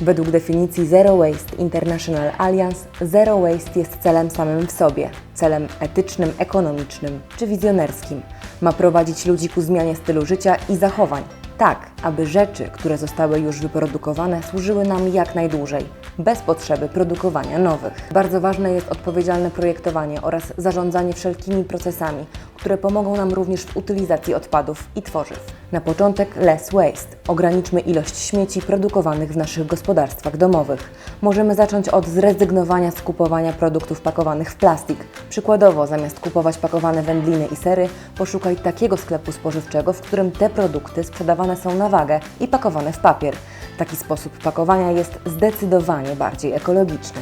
Według definicji Zero Waste International Alliance, Zero Waste jest celem samym w sobie, celem etycznym, ekonomicznym czy wizjonerskim. Ma prowadzić ludzi ku zmianie stylu życia i zachowań, tak aby rzeczy, które zostały już wyprodukowane, służyły nam jak najdłużej, bez potrzeby produkowania nowych. Bardzo ważne jest odpowiedzialne projektowanie oraz zarządzanie wszelkimi procesami, które pomogą nam również w utylizacji odpadów i tworzyw. Na początek less waste. Ograniczmy ilość śmieci produkowanych w naszych gospodarstwach domowych. Możemy zacząć od zrezygnowania z kupowania produktów pakowanych w plastik. Przykładowo, zamiast kupować pakowane wędliny i sery, poszukaj takiego sklepu spożywczego, w którym te produkty sprzedawane są na wagę i pakowane w papier. Taki sposób pakowania jest zdecydowanie bardziej ekologiczny.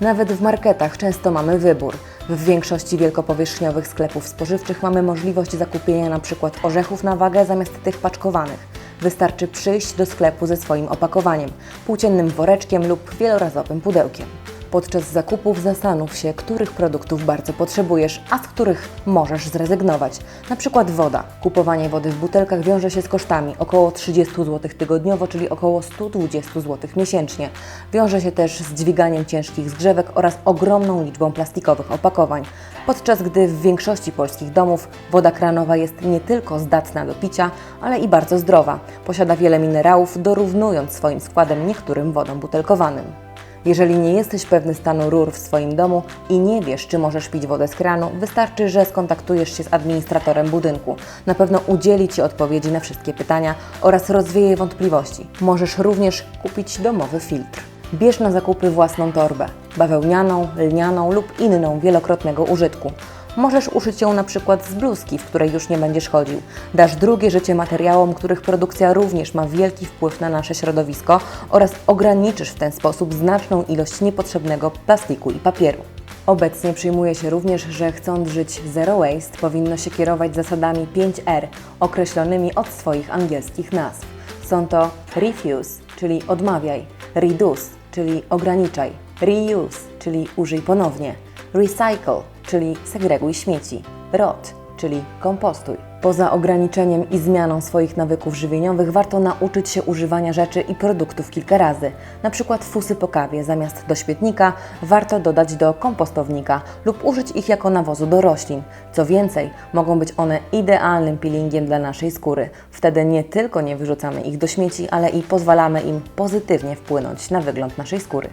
Nawet w marketach często mamy wybór. W większości wielkopowierzchniowych sklepów spożywczych mamy możliwość zakupienia np. orzechów na wagę zamiast tych paczkowanych. Wystarczy przyjść do sklepu ze swoim opakowaniem, płóciennym woreczkiem lub wielorazowym pudełkiem. Podczas zakupów zastanów się, których produktów bardzo potrzebujesz, a z których możesz zrezygnować. Na przykład woda. Kupowanie wody w butelkach wiąże się z kosztami około 30 zł tygodniowo, czyli około 120 zł miesięcznie. Wiąże się też z dźwiganiem ciężkich zgrzewek oraz ogromną liczbą plastikowych opakowań. Podczas gdy w większości polskich domów woda kranowa jest nie tylko zdatna do picia, ale i bardzo zdrowa. Posiada wiele minerałów, dorównując swoim składem niektórym wodom butelkowanym. Jeżeli nie jesteś pewny stanu rur w swoim domu i nie wiesz, czy możesz pić wodę z kranu, wystarczy, że skontaktujesz się z administratorem budynku. Na pewno udzieli Ci odpowiedzi na wszystkie pytania oraz rozwieje wątpliwości. Możesz również kupić domowy filtr. Bierz na zakupy własną torbę, bawełnianą, lnianą lub inną wielokrotnego użytku. Możesz uszyć ją na przykład z bluzki, w której już nie będziesz chodził. Dasz drugie życie materiałom, których produkcja również ma wielki wpływ na nasze środowisko oraz ograniczysz w ten sposób znaczną ilość niepotrzebnego plastiku i papieru. Obecnie przyjmuje się również, że chcąc żyć zero waste, powinno się kierować zasadami 5R, określonymi od swoich angielskich nazw. Są to refuse, czyli odmawiaj, reduce, czyli ograniczaj, reuse, czyli użyj ponownie, recycle, czyli segreguj śmieci, rot, czyli kompostuj. Poza ograniczeniem i zmianą swoich nawyków żywieniowych warto nauczyć się używania rzeczy i produktów kilka razy. Na przykład fusy po kawie zamiast do śmietnika warto dodać do kompostownika lub użyć ich jako nawozu do roślin. Co więcej, mogą być one idealnym peelingiem dla naszej skóry. Wtedy nie tylko nie wyrzucamy ich do śmieci, ale i pozwalamy im pozytywnie wpłynąć na wygląd naszej skóry.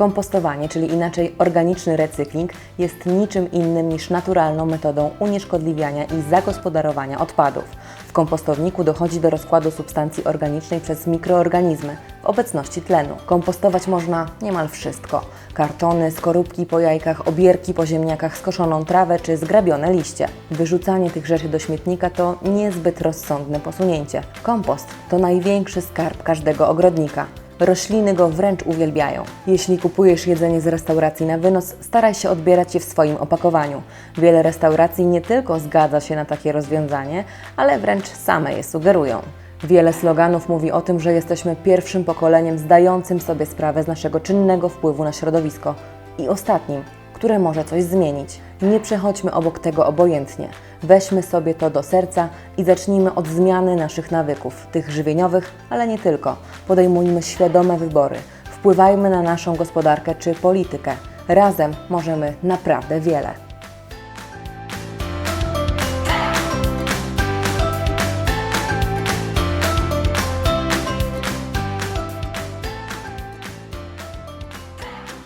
Kompostowanie, czyli inaczej organiczny recykling, jest niczym innym niż naturalną metodą unieszkodliwiania i zagospodarowania odpadów. W kompostowniku dochodzi do rozkładu substancji organicznej przez mikroorganizmy w obecności tlenu. Kompostować można niemal wszystko: kartony, skorupki po jajkach, obierki po ziemniakach, skoszoną trawę czy zgrabione liście. Wyrzucanie tych rzeczy do śmietnika to niezbyt rozsądne posunięcie. Kompost to największy skarb każdego ogrodnika. Rośliny go wręcz uwielbiają. Jeśli kupujesz jedzenie z restauracji na wynos, staraj się odbierać je w swoim opakowaniu. Wiele restauracji nie tylko zgadza się na takie rozwiązanie, ale wręcz same je sugerują. Wiele sloganów mówi o tym, że jesteśmy pierwszym pokoleniem zdającym sobie sprawę z naszego czynnego wpływu na środowisko i ostatnim, które może coś zmienić. Nie przechodźmy obok tego obojętnie. Weźmy sobie to do serca i zacznijmy od zmiany naszych nawyków, tych żywieniowych, ale nie tylko. Podejmujmy świadome wybory. Wpływajmy na naszą gospodarkę czy politykę. Razem możemy naprawdę wiele.